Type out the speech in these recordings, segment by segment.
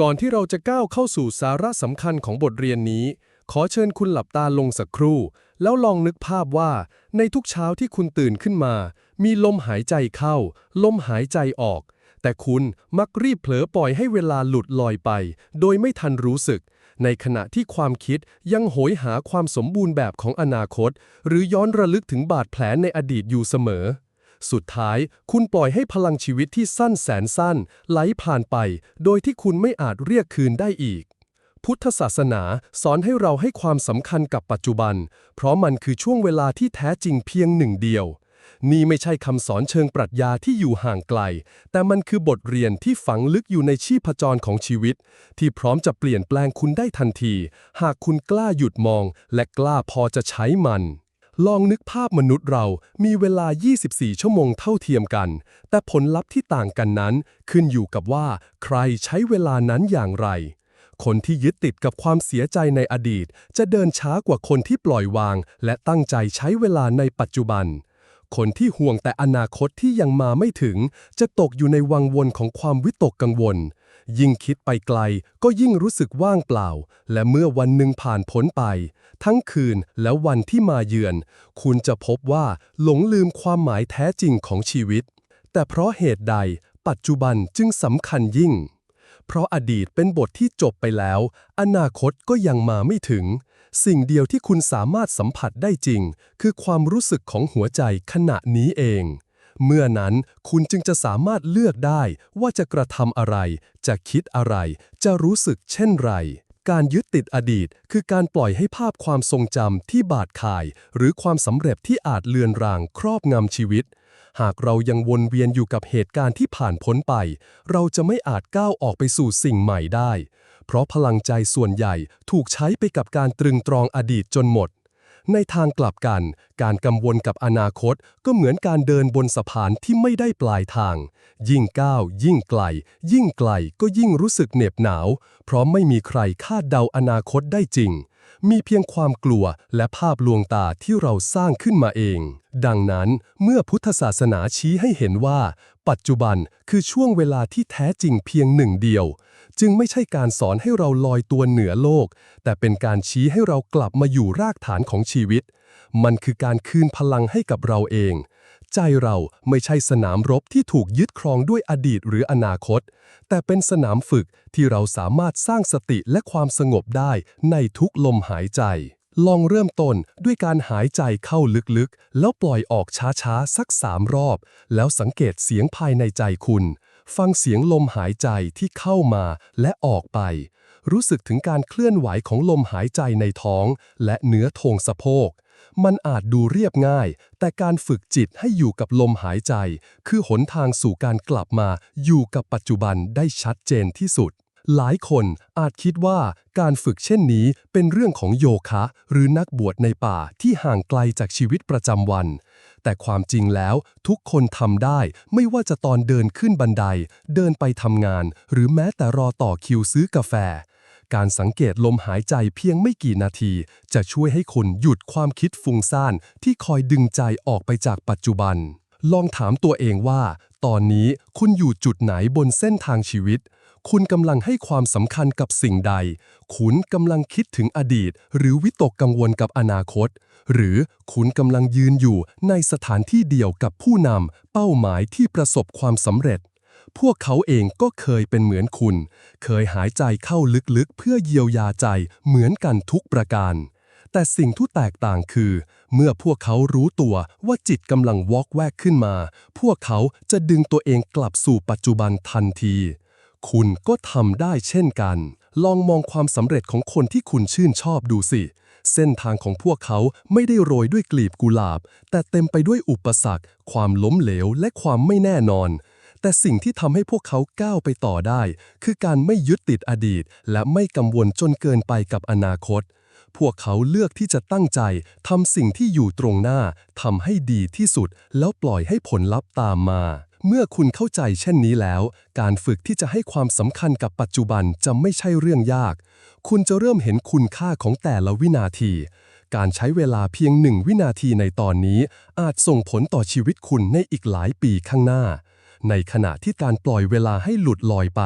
ก่อนที่เราจะก้าวเข้าสู่สาระสำคัญของบทเรียนนี้ ขอเชิญคุณหลับตาลงสักครู่ แล้วลองนึกภาพว่า ในทุกเช้าที่คุณตื่นขึ้นมา มีลมหายใจเข้า ลมหายใจออก แต่คุณมักรีบเผลอปล่อยให้เวลาหลุดลอยไป โดยไม่ทันรู้สึก ในขณะที่ความคิดยังโหยหาความสมบูรณ์แบบของอนาคต หรือย้อนระลึกถึงบาดแผลในอดีตอยู่เสมอ สุดท้าย คุณปล่อยให้พลังชีวิตที่สั้นแสนสั้น ไหลผ่านไป โดยที่คุณไม่อาจเรียกคืนได้อีก พุทธศาสนาสอนให้เราให้ความสำคัญกับปัจจุบัน เพราะมันคือช่วงเวลาที่แท้จริงเพียงหนึ่งเดียว นี่ไม่ใช่คำสอนเชิงปรัชญาที่อยู่ห่างไกล แต่มันคือบทเรียนที่ฝังลึกอยู่ในชีพจรของชีวิต ที่พร้อมจะเปลี่ยนแปลงคุณได้ทันที หากคุณกล้าหยุดมอง และกล้าพอจะใช้มัน ลองนึกภาพมนุษย์เรามีเวลา 24 ชั่วโมงเท่าเทียมกัน แต่ผลลัพธ์ที่ต่างกันนั้น ขึ้นอยู่กับว่า ใครใช้เวลานั้นอย่างไร คนที่ยึดติดกับความเสียใจในอดีต จะเดินช้ากว่าคนที่ปล่อยวาง และตั้งใจใช้เวลาในปัจจุบัน คนที่ห่วงแต่อนาคตที่ยังมาไม่ถึง จะตกอยู่ในวังวนของความวิตกกังวล ยิ่งคิดไปไกลก็ยิ่งรู้สึกว่างเปล่า และเมื่อวันหนึ่งผ่านพ้นไป ทั้งคืนและวันที่มาเยือน คุณจะพบว่าหลงลืมความหมายแท้จริงของชีวิต แต่เพราะเหตุใดปัจจุบันจึงสำคัญยิ่ง เพราะอดีตเป็นบทที่จบไปแล้ว อนาคตก็ยังมาไม่ถึง สิ่งเดียวที่คุณสามารถสัมผัสได้จริง คือความรู้สึกของหัวใจขณะนี้เอง เมื่อนั้นคุณจึงจะสามารถเลือกได้ว่าจะกระทำอะไร จะคิดอะไร จะรู้สึกเช่นไร การยึดติดอดีต คือการปล่อยให้ภาพความทรงจำที่บาดข่าย หรือความสำเร็จที่อาจเลือนรางครอบงำชีวิต หากเรายังวนเวียนอยู่กับเหตุการณ์ที่ผ่านพ้นไป เราจะไม่อาจก้าวออกไปสู่สิ่งใหม่ได้ เพราะพลังใจส่วนใหญ่ถูกใช้ไปกับการตรึงตรองอดีตจนหมด ในทางกลับกัน การกังวลกับอนาคตก็เหมือนการเดินบนสะพานที่ไม่ได้ปลายทาง ยิ่งก้าว ยิ่งไกล ยิ่งไกลก็ยิ่งรู้สึกเหน็บหนาว เพราะไม่มีใครคาดเดาอนาคตได้จริง มีเพียงความกลัวและภาพลวงตาที่เราสร้างขึ้นมาเอง ดังนั้นเมื่อพุทธศาสนาชี้ให้เห็นว่า ปัจจุบันคือช่วงเวลาที่แท้จริงเพียงหนึ่งเดียว จึงไม่ใช่การสอนให้เราลอยตัวเหนือโลก แต่เป็นการชี้ให้เรากลับมาอยู่รากฐานของชีวิต มันคือการคืนพลังให้กับเราเอง ใจเราไม่ใช่สนามรบที่ถูกยึดครองด้วยอดีตหรืออนาคต แต่เป็นสนามฝึกที่เราสามารถสร้างสติและความสงบได้ในทุกลมหายใจ ลองเริ่มต้นด้วยการหายใจเข้าลึกๆ แล้วปล่อยออกช้าๆ สักสามรอบ แล้วสังเกตเสียงภายในใจคุณ ฟังเสียงลมหายใจที่เข้ามาและออกไป รู้สึกถึงการเคลื่อนไหวของลมหายใจในท้องและเนื้อโถงสะโพก มันอาจดูเรียบง่าย แต่การฝึกจิตให้อยู่กับลมหายใจ คือหนทางสู่การกลับมาอยู่กับปัจจุบันได้ชัดเจนที่สุดหลายคนอาจคิดว่าการฝึกเช่นนี้เป็นเรื่องของโยคะ หรือนักบวชในป่าที่ห่างไกลจากชีวิตประจำวัน แต่ความจริงแล้วทุกคนทำได้ไม่ว่าจะตอนเดินขึ้นบันได เดินไปทำงาน หรือแม้แต่รอต่อคิวซื้อกาแฟ การสังเกตลมหายใจเพียงไม่กี่นาที จะช่วยให้คุณหยุดความคิดฟุ้งซ่านที่คอยดึงใจออกไปจากปัจจุบัน ลองถามตัวเองว่า ตอนนี้คุณอยู่จุดไหนบนเส้นทางชีวิต คุณกำลังให้ความสำคัญกับสิ่งใด คุณกำลังคิดถึงอดีต หรือวิตกกังวลกับอนาคต หรือคุณกำลังยืนอยู่ในสถานที่เดียวกับผู้นำเป้าหมายที่ประสบความสำเร็จ พวกเขาเองก็เคยเป็นเหมือนคุณ เคยหายใจเข้าลึกๆ เพื่อเยียวยาใจเหมือนกันทุกประการ แต่สิ่งที่แตกต่างคือ เมื่อพวกเขารู้ตัวว่าจิตกำลังวอกแวกขึ้นมา พวกเขาจะดึงตัวเองกลับสู่ปัจจุบันทันที คุณก็ทำได้เช่นกัน ลองมองความสำเร็จของคนที่คุณชื่นชอบดูสิ เส้นทางของพวกเขาไม่ได้โรยด้วยกลีบกุหลาบ แต่เต็มไปด้วยอุปสรรค ความล้มเหลวและความไม่แน่นอน แต่สิ่งที่ทำให้พวกเขาก้าวไปต่อได้ คือการไม่ยึดติดอดีต และไม่กังวลจนเกินไปกับอนาคต พวกเขาเลือกที่จะตั้งใจทำสิ่งที่อยู่ตรงหน้าทำให้ดีที่สุด แล้วปล่อยให้ผลลัพธ์ตามมา เมื่อคุณเข้าใจเช่นนี้แล้ว การฝึกที่จะให้ความสำคัญกับปัจจุบันจะไม่ใช่เรื่องยาก คุณจะเริ่มเห็นคุณค่าของแต่ละวินาที การใช้เวลาเพียงหนึ่งวินาทีในตอนนี้ อาจส่งผลต่อชีวิตคุณในอีกหลายปีข้างหน้า ในขณะที่การปล่อยเวลาให้หลุดลอยไป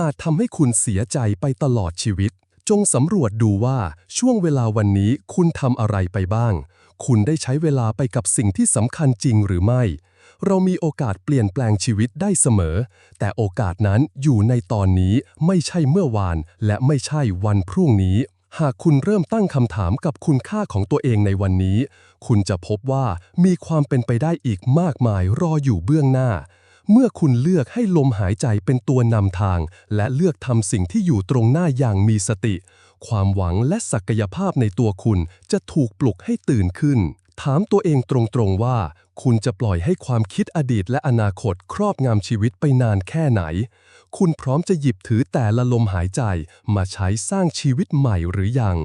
อาจทำให้คุณเสียใจไปตลอดชีวิต จงสำรวจดูว่าช่วงเวลาวันนี้คุณทำอะไรไปบ้าง คุณได้ใช้เวลาไปกับสิ่งที่สำคัญจริงหรือไม่ เรามีโอกาสเปลี่ยนแปลงชีวิตได้เสมอ แต่โอกาสนั้นอยู่ในตอนนี้ไม่ใช่เมื่อวาน และไม่ใช่วันพรุ่งนี้ หากคุณเริ่มตั้งคำถามกับคุณค่าของตัวเองในวันนี้ คุณจะพบว่ามีความเป็นไปได้อีกมากมายรออยู่เบื้องหน้า เมื่อคุณเลือกให้ลมหายใจเป็นตัวนำทาง และเลือกทำสิ่งที่อยู่ตรงหน้าอย่างมีสติ ความหวังและศักยภาพในตัวคุณจะถูกปลุกให้ตื่นขึ้น ถามตัวเองตรงๆว่า คุณจะปล่อยให้ความคิดอดีตและอนาคตครอบงำชีวิตไปนานแค่ไหน คุณพร้อมจะหยิบถือแต่ละลมหายใจมาใช้สร้างชีวิตใหม่หรือยัง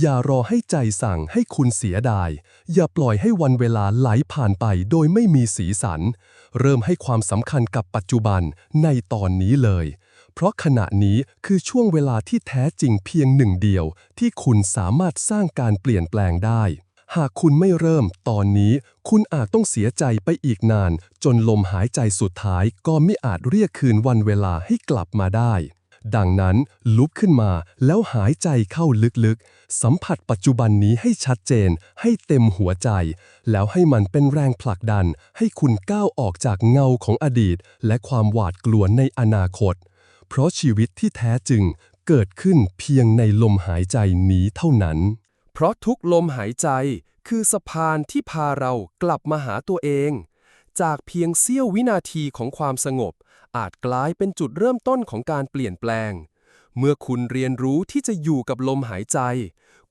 อย่ารอให้ใจสั่งให้คุณเสียดาย อย่าปล่อยให้วันเวลาไหลผ่านไปโดยไม่มีสีสัน เริ่มให้ความสำคัญกับปัจจุบันในตอนนี้เลย เพราะขณะนี้คือช่วงเวลาที่แท้จริงเพียงหนึ่งเดียว ที่คุณสามารถสร้างการเปลี่ยนแปลงได้ หากคุณไม่เริ่มตอนนี้ คุณอาจต้องเสียใจไปอีกนาน จนลมหายใจสุดท้ายก็ไม่อาจเรียกคืนวันเวลาให้กลับมาได้ ดังนั้นลุกขึ้นมาแล้วหายใจเข้าลึกๆ สัมผัสปัจจุบันนี้ให้ชัดเจน ให้เต็มหัวใจ แล้วให้มันเป็นแรงผลักดัน ให้คุณก้าวออกจากเงาของอดีต และความหวาดกลัวในอนาคต เพราะชีวิตที่แท้จริงเกิดขึ้นเพียงในลมหายใจนี้เท่านั้น ราะทุกลมหายใจคือสะพานที่พาเรากลับมาหาตัวเอง จากเพียงเสี้ยววินาทีของความสงบ อาจกลายเป็นจุดเริ่มต้นของการเปลี่ยนแปลง เมื่อคุณเรียนรู้ที่จะอยู่กับลมหายใจ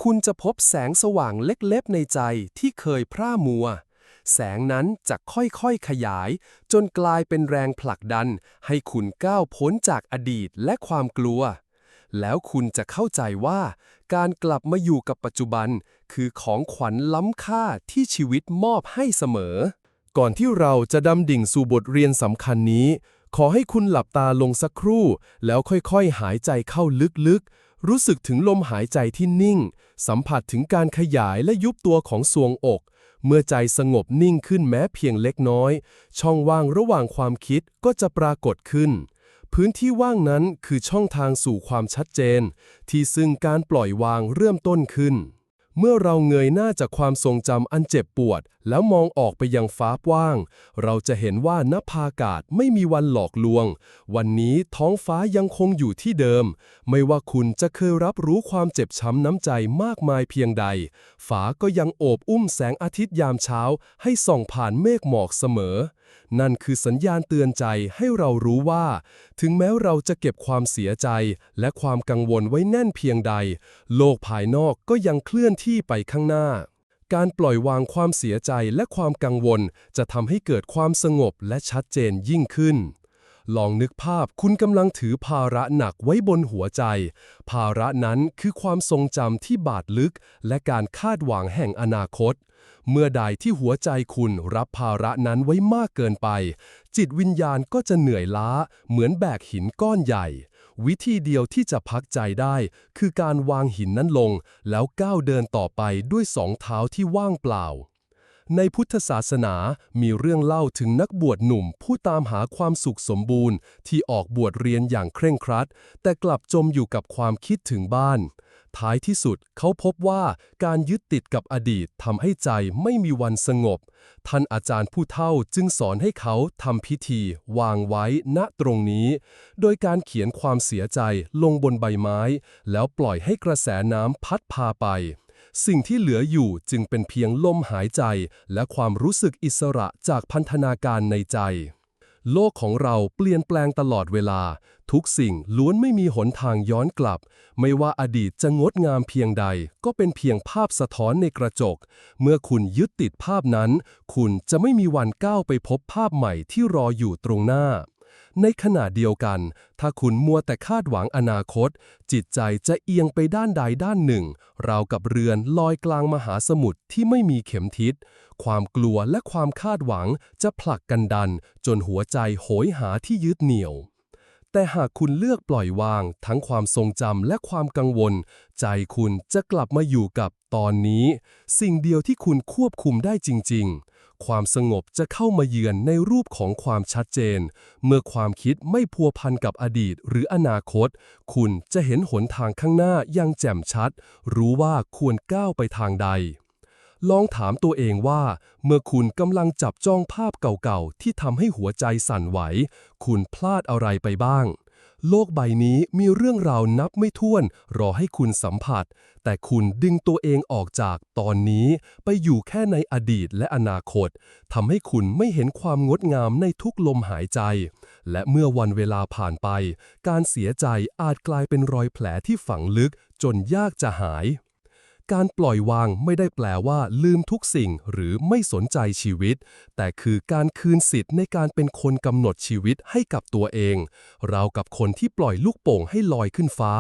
คุณจะพบแสงสว่างเล็กๆในใจที่เคยพร่ามัว แสงนั้นจะค่อยๆขยาย จนกลายเป็นแรงผลักดัน ให้คุณก้าวพ้นจากอดีตและความกลัวแล้วคุณจะเข้าใจว่า การกลับมาอยู่กับปัจจุบัน คือของขวัญล้ำค่าที่ชีวิตมอบให้เสมอ ก่อนที่เราจะดำดิ่งสู่บทเรียนสำคัญนี้ ขอให้คุณหลับตาลงสักครู่ แล้วค่อยๆ หายใจเข้าลึกๆ รู้สึกถึงลมหายใจที่นิ่ง สัมผัสถึงการขยายและยุบตัวของทรวงอก เมื่อใจสงบนิ่งขึ้นแม้เพียงเล็กน้อย ช่องว่างระหว่างความคิดก็จะปรากฏขึ้น พื้นที่ว่างนั้นคือช่องทางสู่ความชัดเจน ที่ซึ่งการปล่อยวางเริ่มต้นขึ้น เมื่อเราเงยหน้าจากความทรงจำอันเจ็บปวด แล้วมองออกไปยังฟ้าว่าง เราจะเห็นว่านภาอากาศไม่มีวันหลอกลวง วันนี้ท้องฟ้ายังคงอยู่ที่เดิม ไม่ว่าคุณจะเคยรับรู้ความเจ็บช้ำน้ำใจมากมายเพียงใดฟ้าก็ยังโอบอุ้มแสงอาทิตย์ยามเช้า ให้ส่องผ่านเมฆหมอกเสมอ นั่นคือสัญญาณเตือนใจให้เรารู้ว่า ถึงแม้เราจะเก็บความเสียใจและความกังวลไว้แน่นเพียงใด โลกภายนอกก็ยังเคลื่อนที่ไปข้างหน้า การปล่อยวางความเสียใจและความกังวล จะทำให้เกิดความสงบและชัดเจนยิ่งขึ้น ลองนึกภาพคุณกำลังถือภาระหนักไว้บนหัวใจ ภาระนั้นคือความทรงจำที่บาดลึก และการคาดหวังแห่งอนาคต เมื่อใดที่หัวใจคุณรับภาระนั้นไว้มากเกินไป จิตวิญญาณก็จะเหนื่อยล้า เหมือนแบกหินก้อนใหญ่ วิธีเดียวที่จะพักใจได้ คือการวางหินนั้นลง แล้วก้าวเดินต่อไปด้วยสองเท้าที่ว่างเปล่า ในพุทธศาสนามีเรื่องเล่าถึงนักบวชหนุ่ม ผู้ตามหาความสุขสมบูรณ์ ที่ออกบวชเรียนอย่างเคร่งครัด แต่กลับจมอยู่กับความคิดถึงบ้าน ท้ายที่สุดเขาพบว่าการยึดติดกับอดีตทำให้ใจไม่มีวันสงบ ท่านอาจารย์ผู้เฒ่าจึงสอนให้เขาทำพิธี วางไว้ณตรงนี้ โดยการเขียนความเสียใจลงบนใบไม้ แล้วปล่อยให้กระแสน้ำพัดพาไป สิ่งที่เหลืออยู่จึงเป็นเพียงลมหายใจ และความรู้สึกอิสระจากพันธนาการในใจ โลกของเราเปลี่ยนแปลงตลอดเวลา ทุกสิ่งล้วนไม่มีหนทางย้อนกลับ ไม่ว่าอดีตจะงดงามเพียงใด ก็เป็นเพียงภาพสะท้อนในกระจก เมื่อคุณยึดติดภาพนั้น คุณจะไม่มีวันก้าวไปพบภาพใหม่ที่รออยู่ตรงหน้า ในขณะเดียวกัน ถ้าคุณมัวแต่คาดหวังอนาคต จิตใจจะเอียงไปด้านใดด้านหนึ่ง ราวกับเรือนลอยกลางมหาสมุทรที่ไม่มีเข็มทิศ ความกลัวและความคาดหวังจะผลักกันดัน จนหัวใจโหยหาที่ยึดเหนี่ยวแต่หากคุณเลือกปล่อยวาง ทั้งความทรงจำและความกังวล ใจคุณจะกลับมาอยู่กับตอนนี้ สิ่งเดียวที่คุณควบคุมได้จริง ๆ ความสงบจะเข้ามาเยือนในรูปของความชัดเจน เมื่อความคิดไม่พัวพันกับอดีตหรืออนาคต คุณจะเห็นหนทางข้างหน้าอยังแจ่มชัด รู้ว่าควรก้าวไปทางใด ลองถามตัวเองว่า เมื่อคุณกำลังจับจ้องภาพเก่าๆ ที่ทำให้หัวใจสั่นไหว คุณพลาดอะไรไปบ้าง โลกใบนี้มีเรื่องราวนับไม่ถ้วน รอให้คุณสัมผัส แต่คุณดึงตัวเองออกจากตอนนี้ ไปอยู่แค่ในอดีตและอนาคตทำให้คุณไม่เห็นความงดงามในทุกลมหายใจ และเมื่อวันเวลาผ่านไป การเสียใจอาจกลายเป็นรอยแผลที่ฝังลึกจนยากจะหาย การปล่อยวางไม่ได้แปลว่าลืมทุกสิ่งหรือไม่สนใจชีวิต แต่คือการคืนสิทธิ์ในการเป็นคนกำหนดชีวิตให้กับตัวเอง เรากับคนที่ปล่อยลูกโป่งให้ลอยขึ้นฟ้า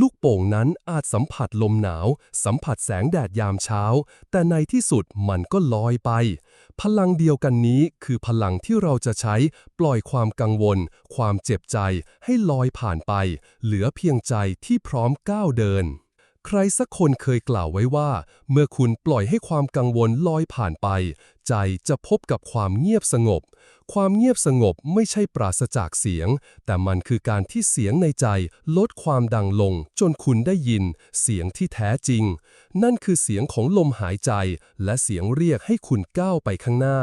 ลูกโป่งนั้นอาจสัมผัสลมหนาว สัมผัสแสงแดดยามเช้า แต่ในที่สุดมันก็ลอยไป พลังเดียวกันนี้คือพลังที่เราจะใช้ปล่อยความกังวล ความเจ็บใจให้ลอยผ่านไป เหลือเพียงใจที่พร้อมก้าวเดิน ใครสักคนเคยกล่าวไว้ว่า เมื่อคุณปล่อยให้ความกังวลลอยผ่านไป ใจจะพบกับความเงียบสงบ ความเงียบสงบไม่ใช่ปราศจากเสียง แต่มันคือการที่เสียงในใจลดความดังลง จนคุณได้ยิน เสียงที่แท้จริง นั่นคือเสียงของลมหายใจ และเสียงเรียกให้คุณก้าวไปข้างหน้า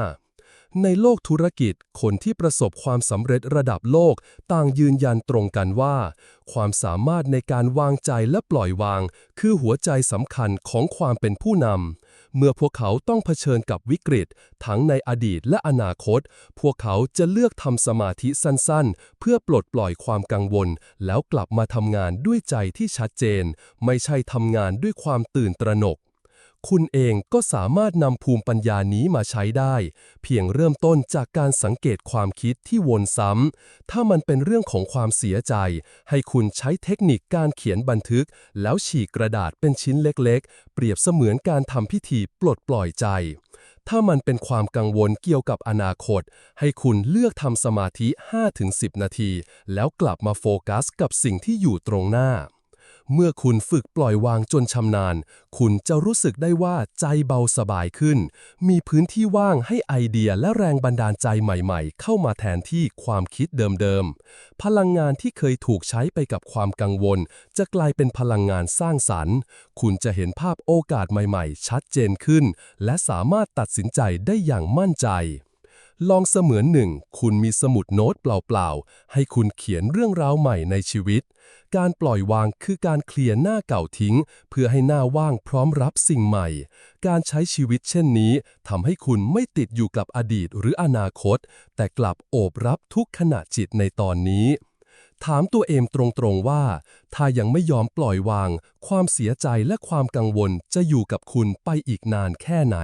ในโลกธุรกิจ คนที่ประสบความสำเร็จระดับโลก ต่างยืนยันตรงกันว่า ความสามารถในการวางใจและปล่อยวาง คือหัวใจสำคัญของความเป็นผู้นำ เมื่อพวกเขาต้องเผชิญกับวิกฤต ทั้งในอดีตและอนาคต พวกเขาจะเลือกทำสมาธิสั้นๆ เพื่อปลดปล่อยความกังวล แล้วกลับมาทำงานด้วยใจที่ชัดเจน ไม่ใช่ทำงานด้วยความตื่นตระหนก คุณเองก็สามารถนำภูมิปัญญานี้มาใช้ได้ เพียงเริ่มต้นจากการสังเกตความคิดที่วนซ้ำ ถ้ามันเป็นเรื่องของความเสียใจ ให้คุณใช้เทคนิคการเขียนบันทึก แล้วฉีกกระดาษเป็นชิ้นเล็กๆ เปรียบเสมือนการทำพิธีปลดปล่อยใจถ้ามันเป็นความกังวลเกี่ยวกับอนาคต ให้คุณเลือกทำสมาธิ 5-10 นาที แล้วกลับมาโฟกัสกับสิ่งที่อยู่ตรงหน้า เมื่อคุณฝึกปล่อยวางจนชำนาญ คุณจะรู้สึกได้ว่าใจเบาสบายขึ้น มีพื้นที่ว่างให้ไอเดียและแรงบันดาลใจใหม่ๆ เข้ามาแทนที่ความคิดเดิมๆ พลังงานที่เคยถูกใช้ไปกับความกังวล จะกลายเป็นพลังงานสร้างสรรค์ คุณจะเห็นภาพโอกาสใหม่ๆ ชัดเจนขึ้น และสามารถตัดสินใจได้อย่างมั่นใจ ลองเสมือนหนึ่ง คุณมีสมุดโน้ตเปล่าๆ ให้คุณเขียนเรื่องราวใหม่ในชีวิต การปล่อยวางคือการเคลียร์หน้าเก่าทิ้ง เพื่อให้หน้าว่างพร้อมรับสิ่งใหม่ การใช้ชีวิตเช่นนี้ทำให้คุณไม่ติดอยู่กับอดีตหรืออนาคต แต่กลับโอบรับทุกขณะจิตในตอนนี้ ถามตัวเองตรงๆว่า ถ้ายังไม่ยอมปล่อยวาง ความเสียใจและความกังวลจะอยู่กับคุณไปอีกนานแค่ไหน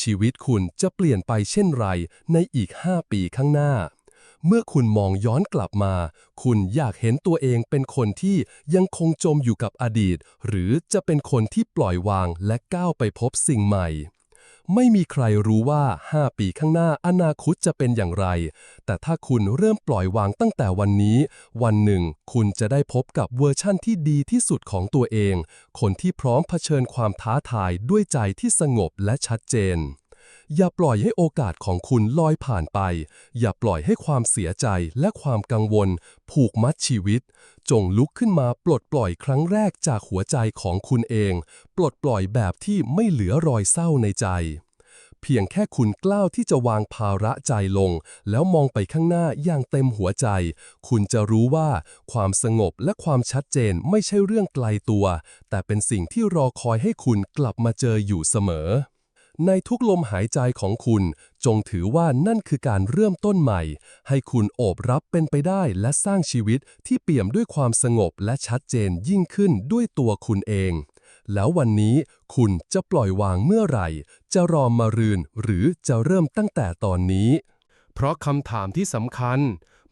ชีวิตคุณจะเปลี่ยนไปเช่นไรในอีก 5 ปีข้างหน้า เมื่อคุณมองย้อนกลับมา คุณอยากเห็นตัวเองเป็นคนที่ยังคงจมอยู่กับอดีต หรือจะเป็นคนที่ปล่อยวางและก้าวไปพบสิ่งใหม่ ไม่มีใครรู้ว่า 5 ปีข้างหน้าอนาคตจะเป็นอย่างไร แต่ถ้าคุณเริ่มปล่อยวางตั้งแต่วันนี้ วันหนึ่ง คุณจะได้พบกับเวอร์ชั่นที่ดีที่สุดของตัวเอง คนที่พร้อมเผชิญความท้าทายด้วยใจที่สงบและชัดเจน อย่าปล่อยให้โอกาสของคุณลอยผ่านไป อย่าปล่อยให้ความเสียใจและความกังวล ผูกมัดชีวิต จงลุกขึ้นมาปลดปล่อยครั้งแรกจากหัวใจของคุณเอง ปลดปล่อยแบบที่ไม่เหลือรอยเศร้าในใจ เพียงแค่คุณกล้าวที่จะวางภาระใจลง แล้วมองไปข้างหน้าอย่างเต็มหัวใจ คุณจะรู้ว่าความสงบและความชัดเจนไม่ใช่เรื่องไกลตัว แต่เป็นสิ่งที่รอคอยให้คุณกลับมาเจออยู่เสมอ ในทุกลมหายใจของคุณ จงถือว่านั่นคือการเริ่มต้นใหม่ ให้คุณโอบรับเป็นไปได้และสร้างชีวิตที่เปี่ยมด้วยความสงบและชัดเจนยิ่งขึ้นด้วยตัวคุณเอง แล้ววันนี้คุณจะปล่อยวางเมื่อไหร่ จะรอมารืนหรือจะเริ่มตั้งแต่ตอนนี้ เพราะคำถามที่สำคัญ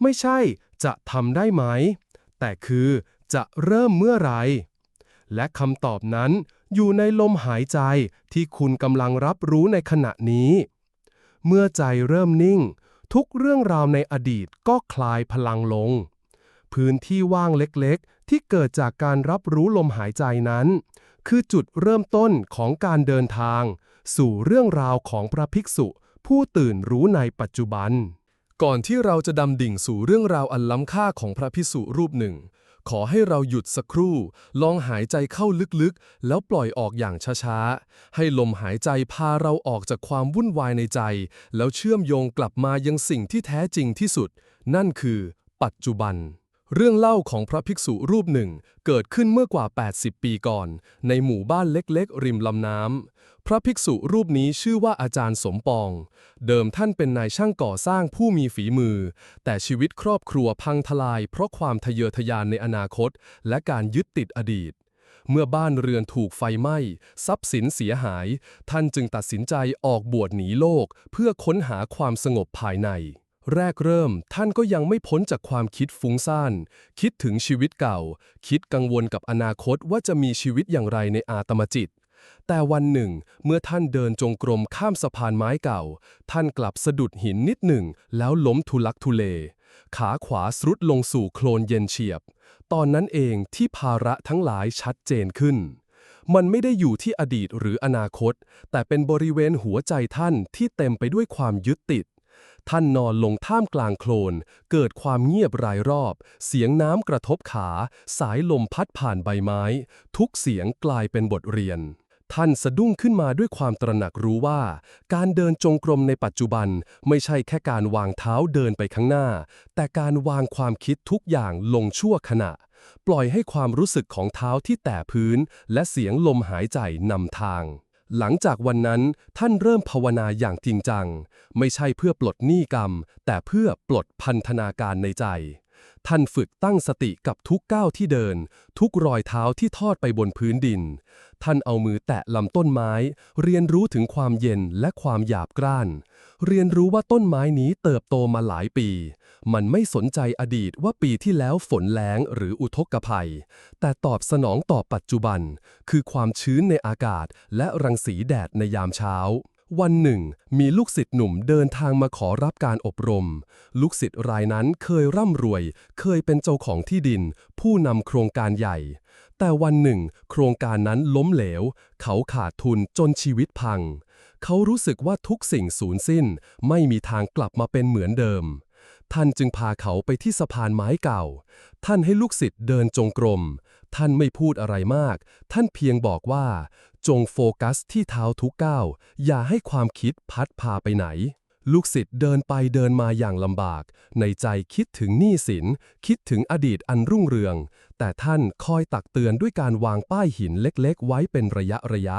ไม่ใช่จะทำได้ไหม แต่คือจะเริ่มเมื่อไหร่และคำตอบนั้น อยู่ในลมหายใจที่คุณกำลังรับรู้ในขณะนี้ เมื่อใจเริ่มนิ่ง ทุกเรื่องราวในอดีตก็คลายพลังลง พื้นที่ว่างเล็กๆ ที่เกิดจากการรับรู้ลมหายใจนั้น คือจุดเริ่มต้นของการเดินทาง สู่เรื่องราวของพระภิกษุ ผู้ตื่นรู้ในปัจจุบัน ก่อนที่เราจะดำดิ่งสู่เรื่องราวอันล้ำค่าของพระพิสุรูปหนึ่ง ขอให้เราหยุดสักครู่ ลองหายใจเข้าลึกๆ แล้วปล่อยออกอย่างช้าๆ ให้ลมหายใจพาเราออกจากความวุ่นวายในใจ แล้วเชื่อมโยงกลับมายังสิ่งที่แท้จริงที่สุด นั่นคือ ปัจจุบัน เรื่องเล่าของพระภิกษุรูปหนึ่งเกิดขึ้นเมื่อกว่า 80 ปีก่อน ในหมู่บ้านเล็กๆ ริมลำน้ำ พระภิกษุรูปนี้ชื่อว่าอาจารย์สมปอง เดิมท่านเป็นนายช่างก่อสร้างผู้มีฝีมือ แต่ชีวิตครอบครัวพังทลายเพราะความทะเยอทะยานในอนาคต และการยึดติดอดีต เมื่อบ้านเรือนถูกไฟไหม้ ทรัพย์สินเสียหาย ท่านจึงตัดสินใจออกบวชหนีโลก เพื่อค้นหาความสงบภายใน แรกเริ่มท่านก็ยังไม่พ้นจากความคิดฟุ้งซ่าน คิดถึงชีวิตเก่า คิดกังวลกับอนาคตว่าจะมีชีวิตอย่างไรในอาตมจิต แต่วันหนึ่ง เมื่อท่านเดินจงกรมข้ามสะพานไม้เก่า ท่านกลับสะดุดหินนิดหนึ่ง แล้วล้มทุลักทุเล ขาขวาสรุดลงสู่โคลนเย็นเฉียบ ตอนนั้นเองที่ภาระทั้งหลายชัดเจนขึ้นมันไม่ได้อยู่ที่อดีตหรืออนาคต แต่เป็นบริเวณหัวใจท่านที่เต็มไปด้วยความยึดติด ท่านนอนลงท่ามกลางโคลน เกิดความเงียบรายรอบ เสียงน้ำกระทบขา สายลมพัดผ่านใบไม้ ทุกเสียงกลายเป็นบทเรียน ท่านสะดุ้งขึ้นมาด้วยความตระหนักรู้ว่า การเดินจงกรมในปัจจุบันไม่ใช่แค่การวางเท้าเดินไปข้างหน้า แต่การวางความคิดทุกอย่างลงชั่วขณะ ปล่อยให้ความรู้สึกของเท้าที่แตะพื้น และเสียงลมหายใจนำทาง หลังจากวันนั้นท่านเริ่มภาวนาอย่างจริงจัง ไม่ใช่เพื่อปลดหนี้กรรม แต่เพื่อปลดพันธนาการในใจ ท่านฝึกตั้งสติกับทุกก้าวที่เดิน ทุกรอยเท้าที่ทอดไปบนพื้นดิน ท่านเอามือแตะลำต้นไม้ เรียนรู้ถึงความเย็นและความหยาบกร้าน เรียนรู้ว่าต้นไม้นี้เติบโตมาหลายปี มันไม่สนใจอดีตว่าปีที่แล้วฝนแล้งหรืออุทกภัย แต่ตอบสนองต่อปัจจุบัน คือความชื้นในอากาศและรังสีแดดในยามเช้า วันหนึ่ง มีลูกศิษย์หนุ่มเดินทางมาขอรับการอบรม ลูกศิษย์รายนั้นเคยร่ำรวย เคยเป็นเจ้าของที่ดิน ผู้นำโครงการใหญ่ แต่วันหนึ่ง โครงการนั้นล้มเหลว เขาขาดทุนจนชีวิตพัง เขารู้สึกว่าทุกสิ่งสูญสิ้น ไม่มีทางกลับมาเป็นเหมือนเดิม ท่านจึงพาเขาไปที่สะพานไม้เก่า ท่านให้ลูกศิษย์เดินจงกรม ท่านไม่พูดอะไรมาก ท่านเพียงบอกว่า จงโฟกัสที่เท้าทุกก้าว อย่าให้ความคิดพัดพาไปไหน ลูกศิษย์เดินไปเดินมาอย่างลำบาก ในใจคิดถึงหนี้สิน คิดถึงอดีตอันรุ่งเรือง แต่ท่านคอยตักเตือนด้วยการวางป้ายหินเล็กๆ ไว้เป็นระยะระยะ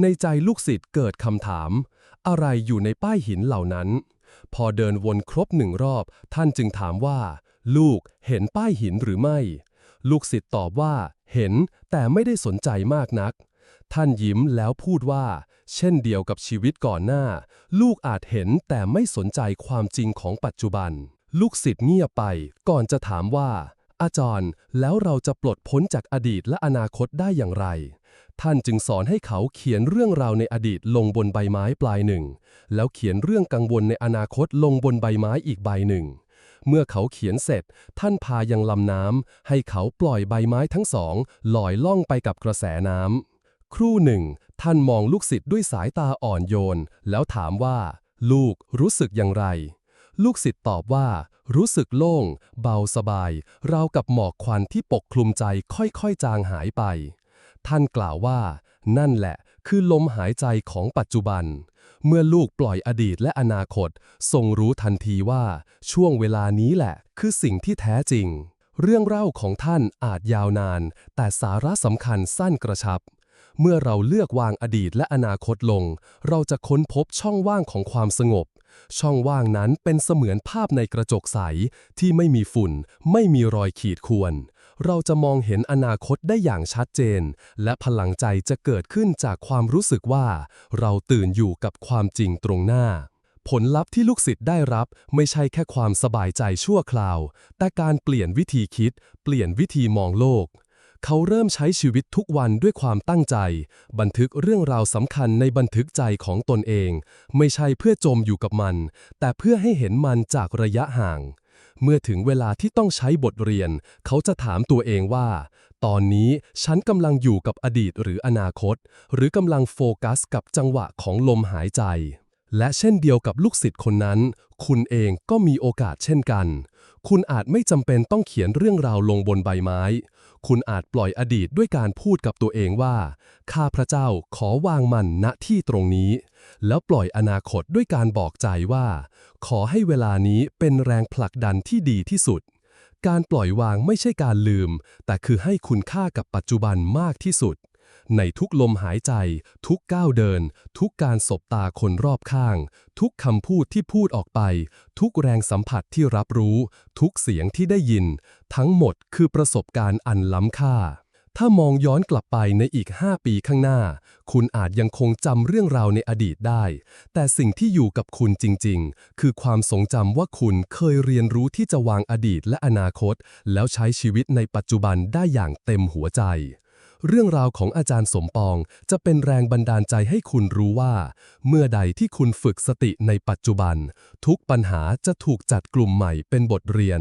ในใจลูกศิษย์เกิดคำถาม อะไรอยู่ในป้ายหินเหล่านั้น พอเดินวนครบหนึ่งรอบ ท่านจึงถามว่า ลูกเห็นป้ายหินหรือไม่ ลูกศิษย์ตอบว่า เห็นแต่ไม่ได้สนใจมากนัก ท่านยิ้มแล้วพูดว่า เช่นเดียวกับชีวิตก่อนหน้า ลูกอาจเห็นแต่ไม่สนใจความจริงของปัจจุบัน ลูกศิษย์เงียบไป ก่อนจะถามว่า อาจารย์ แล้วเราจะปลดพ้นจากอดีตและอนาคตได้อย่างไร ท่านจึงสอนให้เขาเขียนเรื่องราวในอดีตลงบนใบไม้ปลายหนึ่ง แล้วเขียนเรื่องกังวลในอนาคตลงบนใบไม้อีกใบหนึ่งเมื่อเขาเขียนเสร็จ ท่านพายังลำน้ำให้เขาปล่อยใบไม้ทั้งสองลอยล่องไปกับกระแสน้ำ ครู่หนึ่ง ท่านมองลูกศิษย์ด้วยสายตาอ่อนโยน แล้วถามว่า ลูกรู้สึกอย่างไร ลูกศิษย์ตอบว่า รู้สึกโล่ง เบาสบาย ราวกับหมอกควันที่ปกคลุมใจค่อยๆจางหายไป ท่านกล่าวว่า นั่นแหละคือลมหายใจของปัจจุบัน เมื่อลูกปล่อยอดีตและอนาคต ทรงรู้ทันทีว่า ช่วงเวลานี้แหละ คือสิ่งที่แท้จริง เรื่องเล่าของท่านอาจยาวนาน แต่สาระสำคัญสั้นกระชับ เมื่อเราเลือกวางอดีตและอนาคตลง เราจะค้นพบช่องว่างของความสงบ ช่องว่างนั้นเป็นเสมือนภาพในกระจกใส ที่ไม่มีฝุ่น ไม่มีรอยขีดข่วน เราจะมองเห็นอนาคตได้อย่างชัดเจน และพลังใจจะเกิดขึ้นจากความรู้สึกว่า เราตื่นอยู่กับความจริงตรงหน้าผลลัพธ์ที่ลูกศิษย์ได้รับไม่ใช่แค่ความสบายใจชั่วคราว แต่การเปลี่ยนวิธีคิด เปลี่ยนวิธีมองโลก เขาเริ่มใช้ชีวิตทุกวันด้วยความตั้งใจ บันทึกเรื่องราวสำคัญในบันทึกใจของตนเอง ไม่ใช่เพื่อจมอยู่กับมัน แต่เพื่อให้เห็นมันจากระยะห่าง เมื่อถึงเวลาที่ต้องใช้บทเรียน เขาจะถามตัวเองว่า ตอนนี้ฉันกำลังอยู่กับอดีตหรืออนาคต หรือกำลังโฟกัสกับจังหวะของลมหายใจและเช่นเดียวกับลูกศิษย์คนนั้น คุณเองก็มีโอกาสเช่นกัน คุณอาจไม่จำเป็นต้องเขียนเรื่องราวลงบนใบไม้ คุณอาจปล่อยอดีตด้วยการพูดกับตัวเองว่า ข้าพระเจ้าขอวางมันณที่ตรงนี้ แล้วปล่อยอนาคตด้วยการบอกใจว่า ขอให้เวลานี้เป็นแรงผลักดันที่ดีที่สุด การปล่อยวางไม่ใช่การลืม แต่คือให้คุณค่ากับปัจจุบันมากที่สุด ในทุกลมหายใจ ทุกก้าวเดิน ทุกการสบตาคนรอบข้าง ทุกคำพูดที่พูดออกไป ทุกแรงสัมผัสที่รับรู้ ทุกเสียงที่ได้ยิน ทั้งหมดคือประสบการณ์อันล้ำค่า ถ้ามองย้อนกลับไปในอีก 5 ปีข้างหน้า คุณอาจยังคงจำเรื่องราวในอดีตได้ แต่สิ่งที่อยู่กับคุณจริง ๆ คือความทรงจำว่าคุณเคยเรียนรู้ที่จะวางอดีตและอนาคต แล้วใช้ชีวิตในปัจจุบันได้อย่างเต็มหัวใจ เรื่องราวของอาจารย์สมปองจะเป็นแรงบันดาลใจให้คุณรู้ว่า เมื่อใดที่คุณฝึกสติในปัจจุบัน ทุกปัญหาจะถูกจัดกลุ่มใหม่เป็นบทเรียน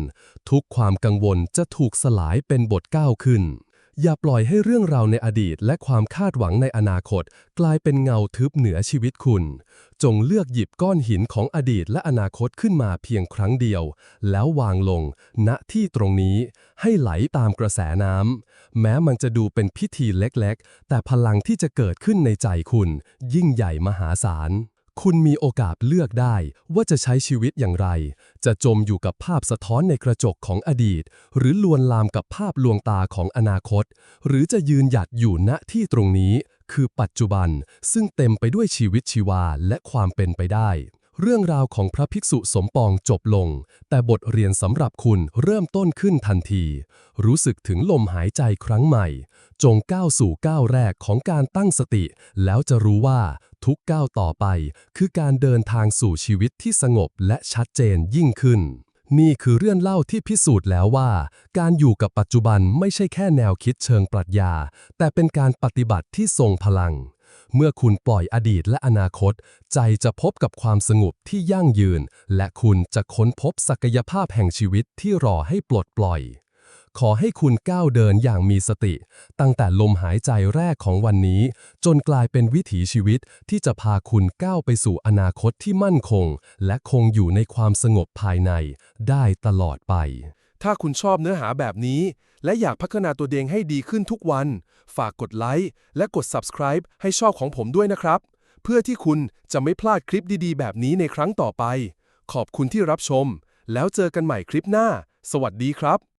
ทุกความกังวลจะถูกสลายเป็นบทก้าวขึ้น อย่าปล่อยให้เรื่องราวในอดีตและความคาดหวังในอนาคต กลายเป็นเงาทึบเหนือชีวิตคุณ จงเลือกหยิบก้อนหินของอดีตและอนาคตขึ้นมาเพียงครั้งเดียว แล้ววางลง ณที่ตรงนี้ ให้ไหลตามกระแสน้ำแม้มันจะดูเป็นพิธีเล็กๆ แต่พลังที่จะเกิดขึ้นในใจคุณ ยิ่งใหญ่มหาศาล คุณมีโอกาสเลือกได้ว่าจะใช้ชีวิตอย่างไร จะจมอยู่กับภาพสะท้อนในกระจกของอดีต หรือลวนลามกับภาพลวงตาของอนาคต หรือจะยืนหยัดอยู่ณที่ตรงนี้ คือปัจจุบันซึ่งเต็มไปด้วยชีวิตชีวาและความเป็นไปได้ เรื่องราวของพระภิกษุสมปองจบลง แต่บทเรียนสำหรับคุณเริ่มต้นขึ้นทันที รู้สึกถึงลมหายใจครั้งใหม่ จงก้าวสู่ก้าวแรกของการตั้งสติ แล้วจะรู้ว่าทุกก้าวต่อไป คือการเดินทางสู่ชีวิตที่สงบและชัดเจนยิ่งขึ้น นี่คือเรื่องเล่าที่พิสูจน์แล้วว่า การอยู่กับปัจจุบันไม่ใช่แค่แนวคิดเชิงปรัชญา แต่เป็นการปฏิบัติที่ทรงพลัง เมื่อคุณปล่อยอดีตและอนาคต ใจจะพบกับความสงบที่ยั่งยืน และคุณจะค้นพบศักยภาพแห่งชีวิตที่รอให้ปลดปล่อย ขอให้คุณก้าวเดินอย่างมีสติ ตั้งแต่ลมหายใจแรกของวันนี้ จนกลายเป็นวิถีชีวิตที่จะพาคุณก้าวไปสู่อนาคตที่มั่นคง และคงอยู่ในความสงบภายใน ได้ตลอดไป ถ้าคุณชอบเนื้อหาแบบนี้ และอยากพัฒนาตัวเองให้ดีขึ้นทุกวัน ฝากกดไลค์และกด subscribe ให้ช่องของผมด้วยนะครับ เพื่อที่คุณจะไม่พลาดคลิปดีๆ แบบนี้ในครั้งต่อไป ขอบคุณที่รับชม แล้วเจอกันใหม่คลิปหน้า สวัสดีครับ